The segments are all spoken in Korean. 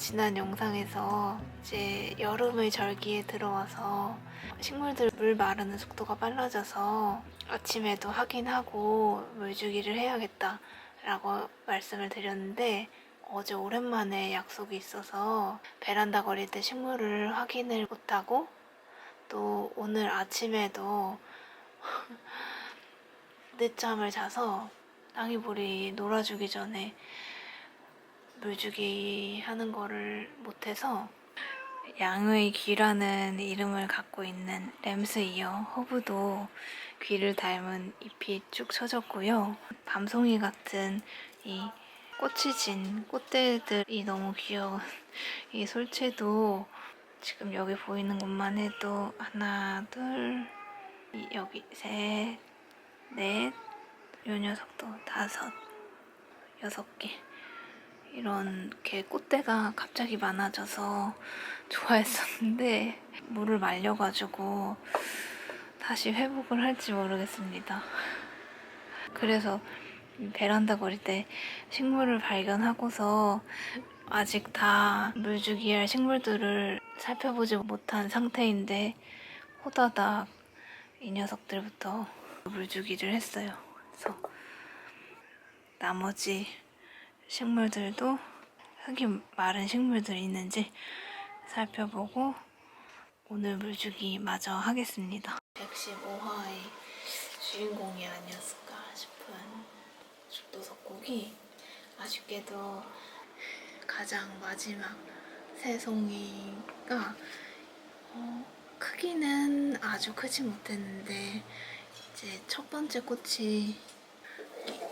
지난 영상에서 이제 여름의 절기에 들어와서 식물들 물 마르는 속도가 빨라져서 아침에도 확인하고 물주기를 해야겠다 라고 말씀을 드렸는데 어제 오랜만에 약속이 있어서 베란다 거릴 때 식물을 확인을 못하고 또 오늘 아침에도 늦잠을 자서 땅이볼이 놀아주기 전에 물주기 하는 거를 못해서 양의 귀라는 이름을 갖고 있는 램스 이어 허브도 귀를 닮은 잎이 쭉 쳐졌고요. 밤송이 같은 이 꽃이 진 꽃대들이 너무 귀여운 이 솔채도 지금 여기 보이는 것만 해도 하나, 둘, 이- 여기 셋, 넷, 요 녀석도 다섯, 여섯 개. 이렇게 꽃대가 갑자기 많아져서 좋아했었는데 물을 말려가지고 다시 회복을 할지 모르겠습니다. 그래서 베란다 거릴 때 식물을 발견하고서 아직 다 물주기 할 식물들을 살펴보지 못한 상태인데 호다닥 이 녀석들부터 물주기를 했어요. 그래서 나머지 식물들도 흙이 마른 식물들이 있는지 살펴보고 오늘 물주기 마저 하겠습니다. 115화의 주인공이 아니었을까 싶은 죽도석곡이 아쉽게도 가장 마지막 새 송이가 어, 크기는 아주 크지 못했는데 이제 첫 번째 꽃이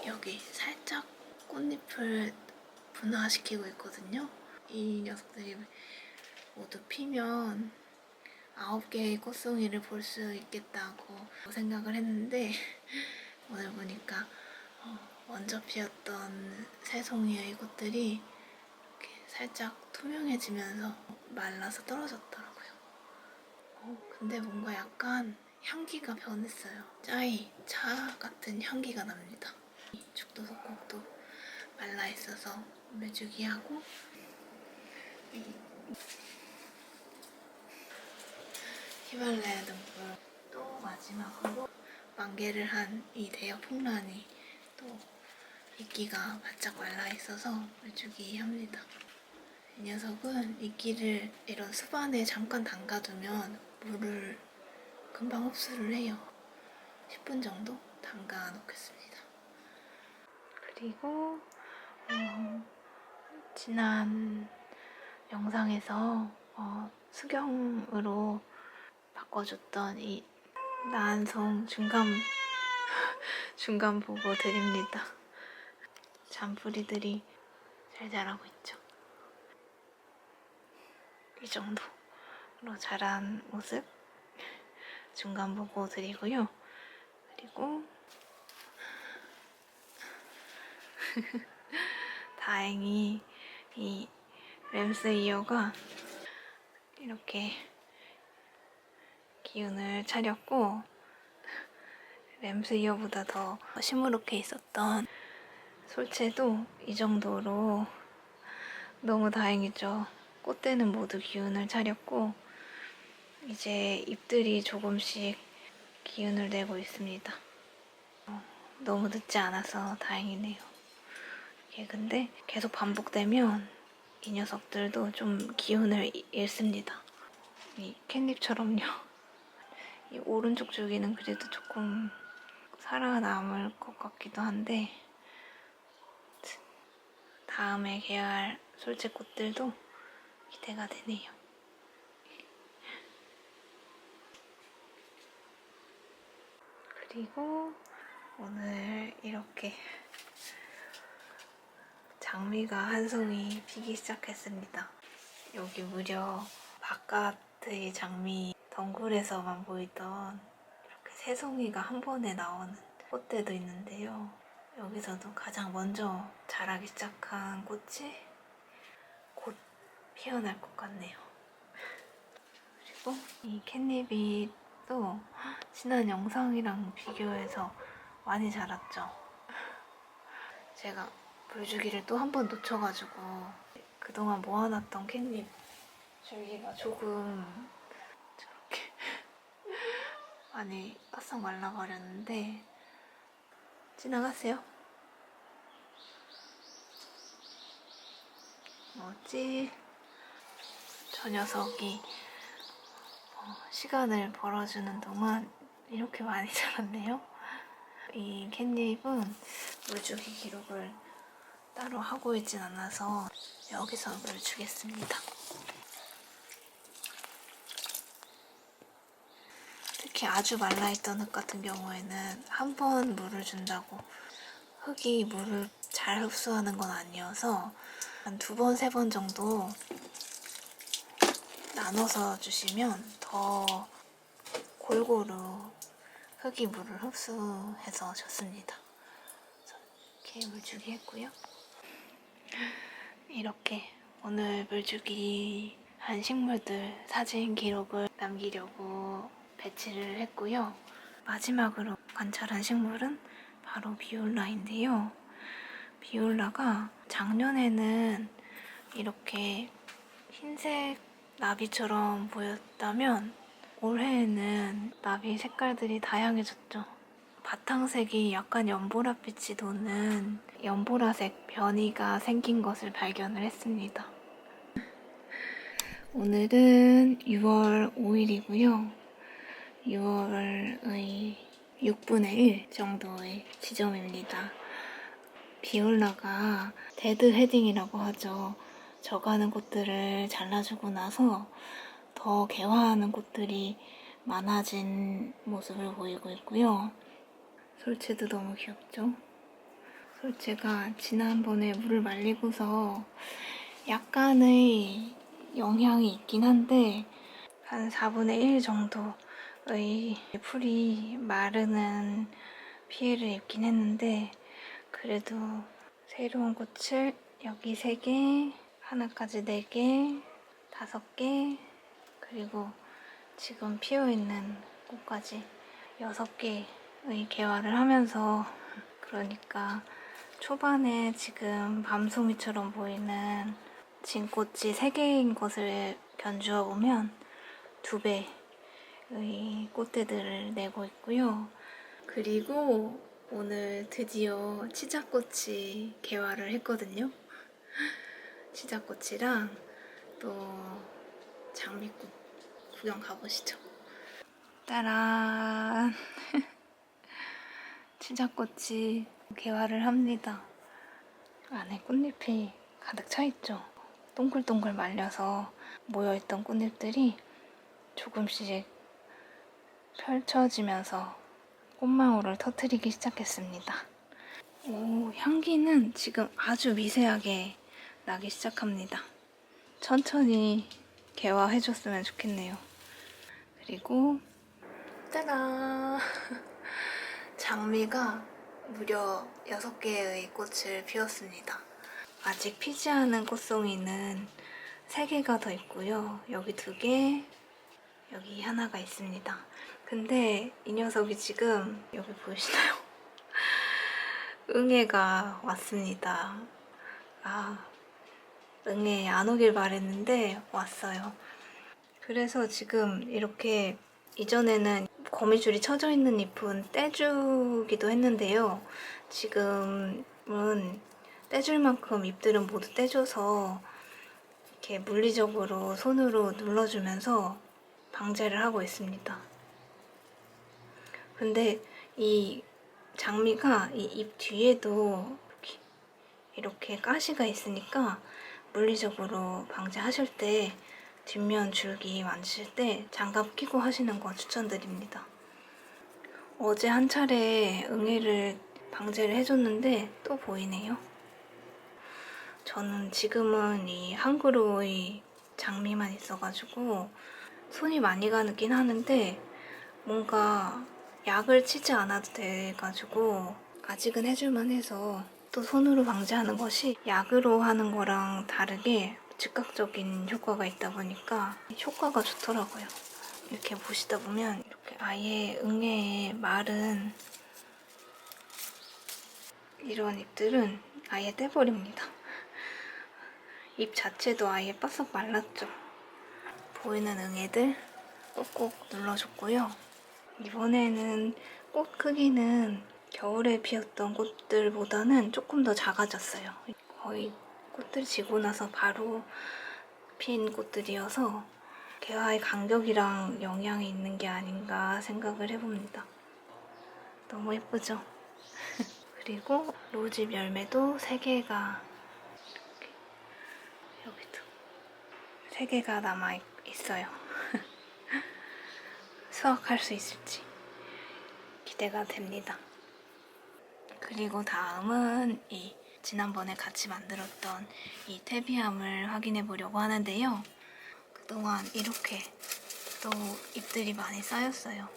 여기 살짝 꽃잎을 분화시키고 있거든요. 이 녀석들이 모두 피면 아홉 개의 꽃송이를 볼 수 있겠다고 생각을 했는데 오늘 보니까 어, 먼저 피었던 새송이의 꽃들이 이렇게 살짝 투명해지면서 말라서 떨어졌더라고요. 어, 근데 뭔가 약간 향기가 변했어요. 짜이, 차 같은 향기가 납니다. 이 죽도석곡도 말라 있어서 물주기 하고 이 히말라야 등불 또 마지막으로 만개를 한 이 대여 풍란이 또 이끼가 바짝 말라 있어서 물주기 합니다. 이 녀석은 이끼를 이런 습안에 잠깐 담가두면 물을 금방 흡수를 해요. 10분 정도 담가 놓겠습니다. 그리고 어, 지난 영상에서 어, 수경으로 바꿔줬던 이 난송 중간 중간 보고 드립니다. 잔뿌리들이 잘 자라고 있죠. 이 정도로 자란 모습 중간 보고 드리고요. 그리고 다행히 이 램스 이어가 이렇게 기운을 차렸고 램스 이어보다 더 시무룩해 있었던 솔체도 이 정도로 너무 다행이죠. 꽃대는 모두 기운을 차렸고 이제 잎들이 조금씩 기운을 내고 있습니다. 어, 너무 늦지 않아서 다행이네요. 이게 근데 계속 반복되면 이 녀석들도 좀 기운을 이- 잃습니다. 이 캣닙처럼요. 이 오른쪽 줄기는 그래도 조금 살아남을 것 같기도 한데 다음에 개할 솔직꽃들도 기대가 되네요. 그리고 오늘 이렇게 장미가 한 송이 피기 시작했습니다. 여기 무려 바깥의 장미 덩굴에서만 보이던 이렇게 세 송이가 한 번에 나오는 꽃대도 있는데요. 여기서도 가장 먼저 자라기 시작한 꽃이 곧 피어날 것 같네요. 그리고 이 캣닙이 물주기도 지난 영상이랑 비교해서 많이 자랐죠. 제가 물주기를 또 한 번 놓쳐가지고 그동안 모아놨던 캣잎 줄기가 조금 저렇게 많이 바싹 말라버렸는데 지나갔어요. 뭐지? 저 녀석이 어, 시간을 벌어주는 동안 이렇게 많이 자랐네요. 이 캣잎은 물주기 기록을 따로 하고 있진 않아서 여기서 물 주겠습니다. 특히 아주 말라있던 흙 같은 경우에는 한 번 물을 준다고 흙이 물을 잘 흡수하는 건 아니어서 한 두 번, 세 번 정도 나눠서 주시면 더 골고루 흙이 물을 흡수해서 좋습니다. 이렇게 물주기 했고요. 이렇게 오늘 물주기 한 식물들 사진 기록을 남기려고 배치를 했고요. 마지막으로 관찰한 식물은 바로 비올라인데요. 비올라가 작년에는 이렇게 흰색 나비처럼 보였다면 올해에는 나비 색깔들이 다양해졌죠. 바탕색이 약간 연보라빛이 도는 연보라색 변이가 생긴 것을 발견을 했습니다. 오늘은 6월 5일이고요. 6월의 6분의 1 정도의 지점입니다. 비올라가 데드 헤딩이라고 하죠. 져가는 꽃들을 잘라주고 나서 더 개화하는 꽃들이 많아진 모습을 보이고 있고요. 솔채도 너무 귀엽죠? 솔채가 지난번에 물을 말리고서 약간의 영향이 있긴 한데 한 4분의 1 정도의 풀이 마르는 피해를 입긴 했는데 그래도 새로운 꽃을 여기 3개, 하나까지 4개, 5개, 그리고 지금 피어있는 꽃까지 6개의 개화를 하면서 그러니까 초반에 지금 밤송이처럼 보이는 진꽃이 3개인 것을 견주어 보면 2배의 꽃대들을 내고 있고요. 그리고 오늘 드디어 치자꽃이 개화를 했거든요. 치자꽃이랑 또 장미꽃 구경 가보시죠. 따란! 치자꽃이 개화를 합니다. 안에 꽃잎이 가득 차 있죠. 동글동글 말려서 모여있던 꽃잎들이 조금씩 펼쳐지면서 꽃망울을 터트리기 시작했습니다. 오, 향기는 지금 아주 미세하게 나기 시작합니다. 천천히 개화해줬으면 좋겠네요. 그리고 짜란! 장미가 무려 6개의 꽃을 피웠습니다. 아직 피지 않은 꽃송이는 3개가 더 있고요. 여기 2개, 여기 하나가 있습니다. 근데 이 녀석이 지금 여기 보이시나요? 응애가 왔습니다. 아, 응애 안 오길 바랬는데 왔어요. 그래서 지금 이렇게 이전에는 거미줄이 쳐져 있는 잎은 떼주기도 했는데요. 지금은 떼줄 만큼 잎들은 모두 떼줘서 이렇게 물리적으로 손으로 눌러주면서 방제를 하고 있습니다. 근데 이 장미가 이 잎 뒤에도 이렇게, 이렇게 가시가 있으니까 물리적으로 방제하실 때 뒷면 줄기 만지실 때 장갑 끼고 하시는 거 추천드립니다. 어제 한 차례 응애를 방제를 해줬는데 또 보이네요. 저는 지금은 이 한 그루의 장미만 있어가지고 손이 많이 가긴 하는데 뭔가 약을 치지 않아도 돼가지고 아직은 해줄만 해서 또 손으로 방제하는 것이 약으로 하는 거랑 다르게 즉각적인 효과가 있다 보니까 효과가 좋더라고요. 이렇게 보시다 보면 이렇게 아예 응애의 마른 이런 잎들은 아예 떼버립니다. 잎 자체도 아예 바싹 말랐죠. 보이는 응애들 꼭꼭 눌러줬고요. 이번에는 꽃 크기는 겨울에 피었던 꽃들보다는 조금 더 작아졌어요. 거의 꽃들 지고 나서 바로 핀 꽃들이어서 개화의 간격이랑 영향이 있는 게 아닌가 생각을 해봅니다. 너무 예쁘죠? 그리고 로집 열매도 3개가 이렇게 여기도 3개가 남아 있- 있어요. 수확할 수 있을지 기대가 됩니다. 그리고 다음은 이 지난번에 같이 만들었던 이 테비암을 확인해 보려고 하는데요. 그동안 이렇게 또 잎들이 많이 쌓였어요.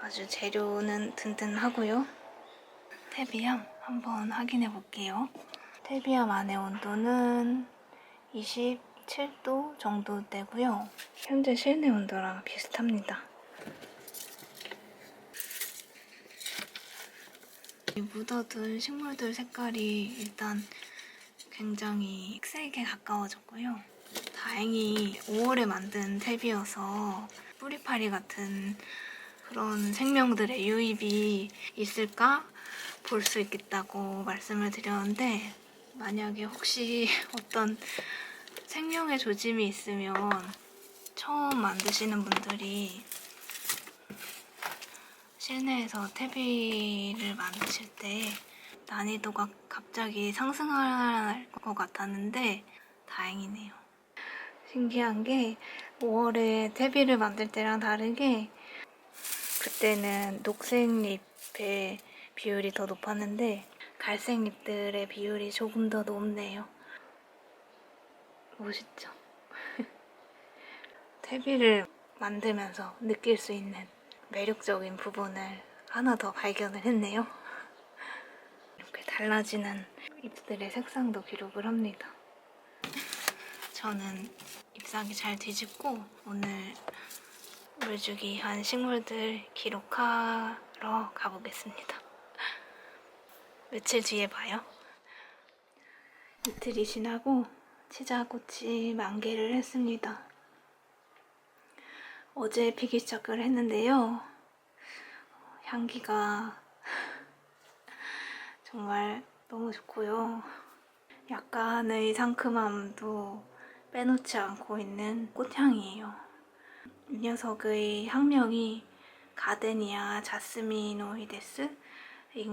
아주 재료는 든든하고요. 테비암 한번 확인해 볼게요. 테비암 안의 온도는 27도 정도 되고요. 현재 실내 온도랑 비슷합니다. 묻어둔 식물들 색깔이 일단 굉장히 색에 가까워졌고요. 다행히 5월에 만든 탭이어서 뿌리파리 같은 그런 생명들의 유입이 있을까 볼 수 있겠다고 말씀을 드렸는데 만약에 혹시 어떤 생명의 조짐이 있으면 처음 만드시는 분들이 실내에서 퇴비를 만드실 때 난이도가 갑자기 상승할 것 같았는데 다행이네요. 신기한 게 5월에 퇴비를 만들 때랑 다르게 그때는 녹색 잎의 비율이 더 높았는데 갈색 잎들의 비율이 조금 더 높네요. 멋있죠? 퇴비를 만들면서 느낄 수 있는 매력적인 부분을 하나 더 발견을 했네요. 이렇게 달라지는 잎들의 색상도 기록을 합니다. 저는 잎사귀 잘 뒤집고 오늘 물주기 한 식물들 기록하러 가보겠습니다. 며칠 뒤에 봐요. 이틀이 지나고 치자꽃이 만개를 했습니다. 어제 피기 시작을 했는데요. 향기가 정말 너무 좋고요. 약간의 상큼함도 빼놓지 않고 있는 꽃향이에요. 이 녀석의 학명이 가데니아 자스미노이데스인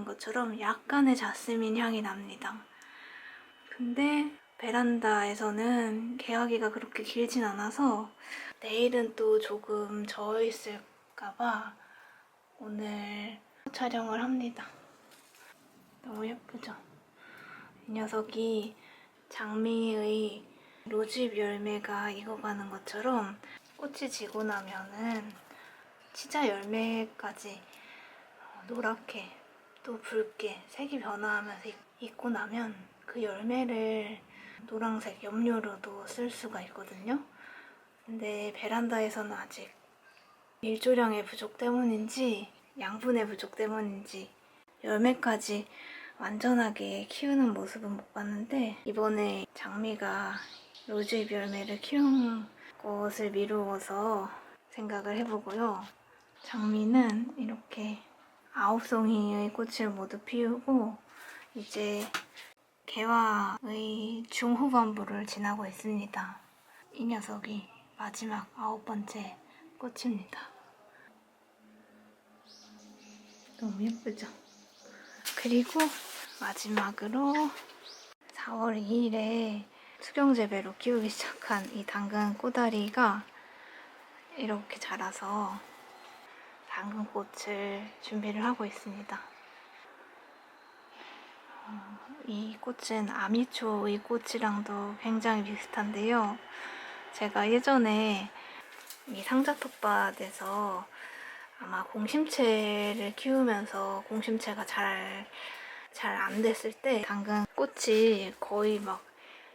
것처럼 약간의 자스민 향이 납니다. 근데 베란다에서는 개화기가 그렇게 길진 않아서 내일은 또 조금 져 있을까봐 오늘 촬영을 합니다. 너무 예쁘죠? 이 녀석이 장미의 로집 열매가 익어가는 것처럼 꽃이 지고 나면은 치자 열매까지 어, 노랗게 또 붉게 색이 변화하면서 익- 익고 나면 그 열매를 노란색 염료로도 쓸 수가 있거든요. 근데 베란다에서는 아직 일조량의 부족 때문인지 양분의 부족 때문인지 열매까지 완전하게 키우는 모습은 못 봤는데 이번에 장미가 로즈잎 열매를 키운 것을 미루어서 생각을 해보고요. 장미는 이렇게 아홉 송이의 꽃을 모두 피우고 이제 개화의 중후반부를 지나고 있습니다. 이 녀석이 마지막 아홉 번째 꽃입니다. 너무 예쁘죠? 그리고 마지막으로 4월 2일에 수경재배로 키우기 시작한 이 당근 꼬다리가 이렇게 자라서 당근꽃을 준비를 하고 있습니다. 어, 이 꽃은 아미초의 꽃이랑도 굉장히 비슷한데요. 제가 예전에 이 상자 텃밭에서 아마 공심채를 키우면서 공심채가 잘, 잘 안 됐을 때 당근 꽃이 거의 막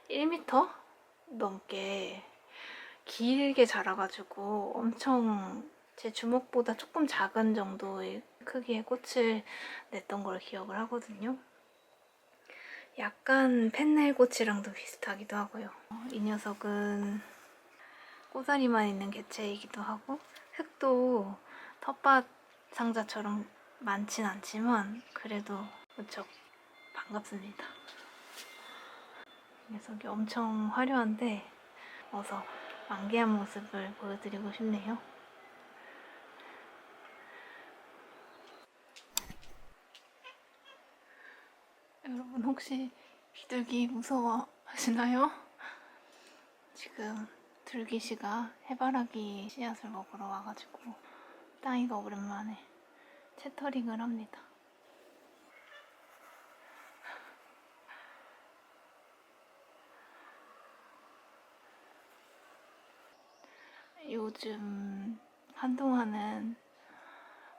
1m 넘게 길게 자라가지고 엄청 제 주먹보다 조금 작은 정도의 크기의 꽃을 냈던 걸 기억을 하거든요. 약간 펜넬 꽃이랑도 비슷하기도 하고요. 어, 이 녀석은 꼬다리만 있는 개체이기도 하고 흙도 텃밭 상자처럼 많진 않지만 그래도 무척 반갑습니다. 이 녀석이 엄청 화려한데 어서 만개한 모습을 보여드리고 싶네요. 여러분 혹시 비둘기 무서워 하시나요? 지금 둘기씨가 해바라기 씨앗을 먹으러 와가지고 땅이가 오랜만에 채터링을 합니다. 요즘 한동안은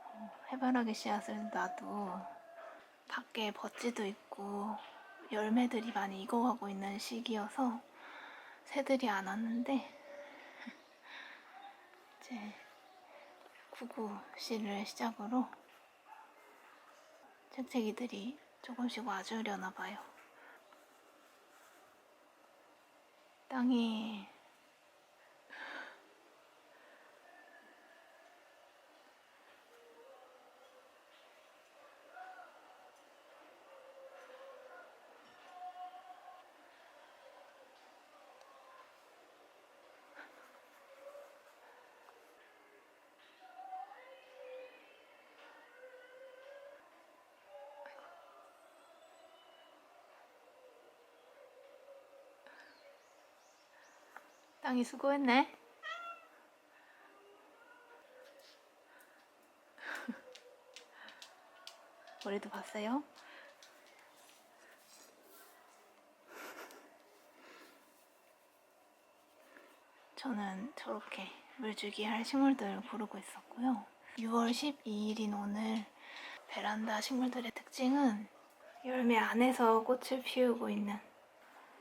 어, 해바라기 씨앗을 놔도 밖에 버찌도 있고 열매들이 많이 익어가고 있는 시기여서 새들이 안 왔는데 이제 구구 씨를 시작으로 채채기들이 조금씩 와주려나 봐요. 땅이 땅이 수고했네. 머리도 봤어요? 저는 저렇게 물주기 할 식물들 고르고 있었고요. 6월 12일인 오늘 베란다 식물들의 특징은 열매 안에서 꽃을 피우고 있는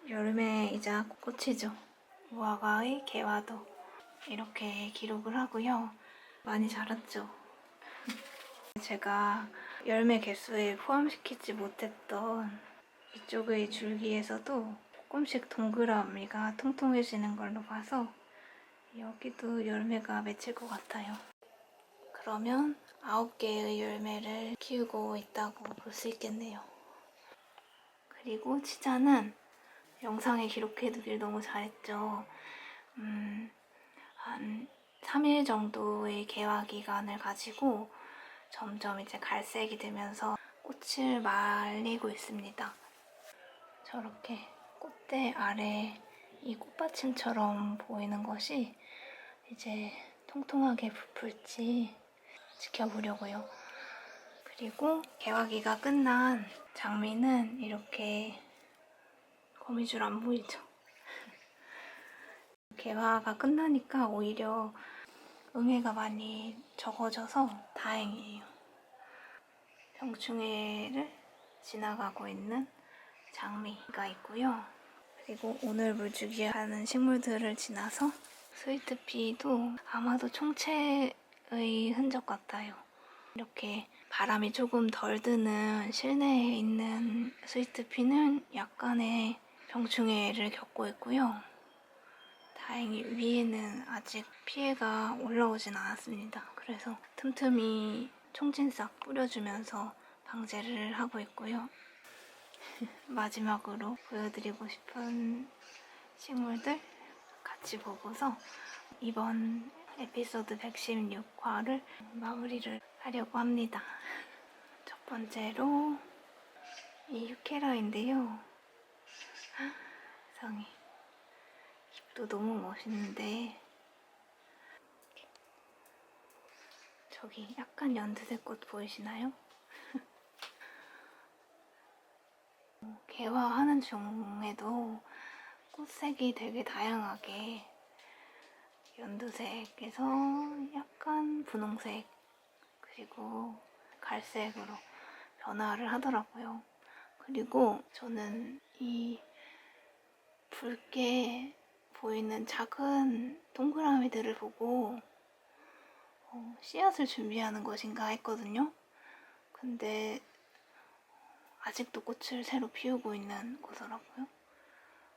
열매이자 꽃이죠. 무화과의 개화도 이렇게 기록을 하고요. 많이 자랐죠. 제가 열매 개수에 포함시키지 못했던 이쪽의 줄기에서도 조금씩 동그라미가 통통해지는 걸로 봐서 여기도 열매가 맺힐 것 같아요. 그러면 9개의 열매를 키우고 있다고 볼 수 있겠네요. 그리고 치자는 영상에 기록해두길 너무 잘했죠. 음, 한 3일 정도의 개화 기간을 가지고 점점 이제 갈색이 되면서 꽃을 말리고 있습니다. 저렇게 꽃대 아래 이 꽃받침처럼 보이는 것이 이제 통통하게 부풀지 지켜보려고요. 그리고 개화기가 끝난 장미는 이렇게 거미줄 안 보이죠? 개화가 끝나니까 오히려 응애가 많이 적어져서 다행이에요. 병충해를 지나가고 있는 장미가 있고요. 그리고 오늘 물주기 하는 식물들을 지나서 스위트피도 아마도 총체의 흔적 같아요. 이렇게 바람이 조금 덜 드는 실내에 있는 스위트피는 약간의 병충해를 겪고 있고요. 다행히 위에는 아직 피해가 올라오진 않았습니다. 그래서 틈틈이 총진싹 뿌려주면서 방제를 하고 있고요. 마지막으로 보여드리고 싶은 식물들 같이 보고서 이번 에피소드 116화를 마무리를 하려고 합니다. 첫 번째로 이 유케라인데요. 세상에 잎도 너무 멋있는데 저기 약간 연두색 꽃 보이시나요? 개화하는 중에도 꽃색이 되게 다양하게 연두색에서 약간 분홍색 그리고 갈색으로 변화를 하더라고요. 그리고 저는 이 붉게 보이는 작은 동그라미들을 보고 어, 씨앗을 준비하는 것인가 했거든요. 근데 아직도 꽃을 새로 피우고 있는 거더라고요.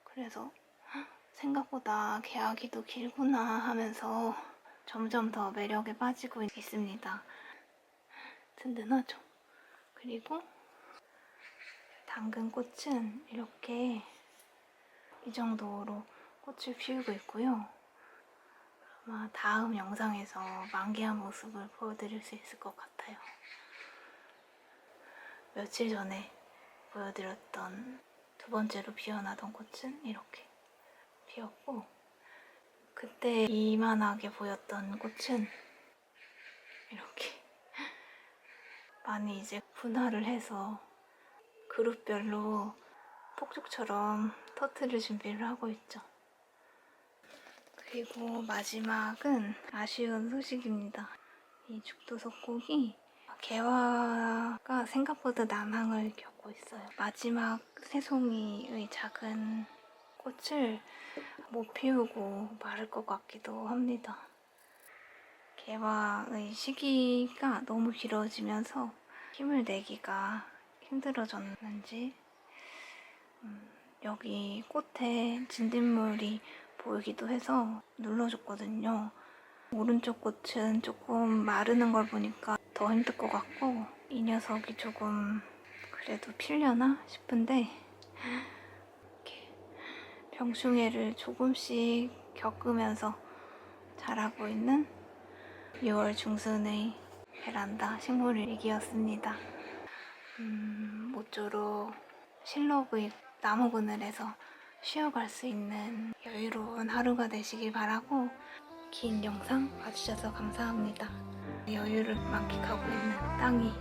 그래서 헉, 생각보다 개화기도 길구나 하면서 점점 더 매력에 빠지고 있습니다. 든든하죠. 그리고 당근꽃은 이렇게 이 정도로 꽃을 피우고 있고요. 아마 다음 영상에서 만개한 모습을 보여드릴 수 있을 것 같아요. 며칠 전에 보여드렸던 두 번째로 피어나던 꽃은 이렇게 피었고 그때 이만하게 보였던 꽃은 이렇게 많이 이제 분할을 해서 그룹별로 폭죽처럼 터트릴 준비를 하고 있죠. 그리고 마지막은 아쉬운 소식입니다. 이 죽도 석곡이 개화가 생각보다 난항을 겪고 있어요. 마지막 새송이의 작은 꽃을 못 피우고 마를 것 같기도 합니다. 개화의 시기가 너무 길어지면서 힘을 내기가 힘들어졌는지 음, 여기 꽃에 진딧물이 보이기도 해서 눌러줬거든요. 오른쪽 꽃은 조금 마르는 걸 보니까 더 힘들 것 같고 이 녀석이 조금 그래도 필려나 싶은데 이렇게 병충해를 조금씩 겪으면서 자라고 있는 6월 중순의 베란다 식물 일기였습니다. 음, 모쪼록 실록의 나무 그늘에서 쉬어갈 수 있는 여유로운 하루가 되시길 바라고 긴 영상 봐주셔서 감사합니다. 여유를 만끽하고 있는 땅이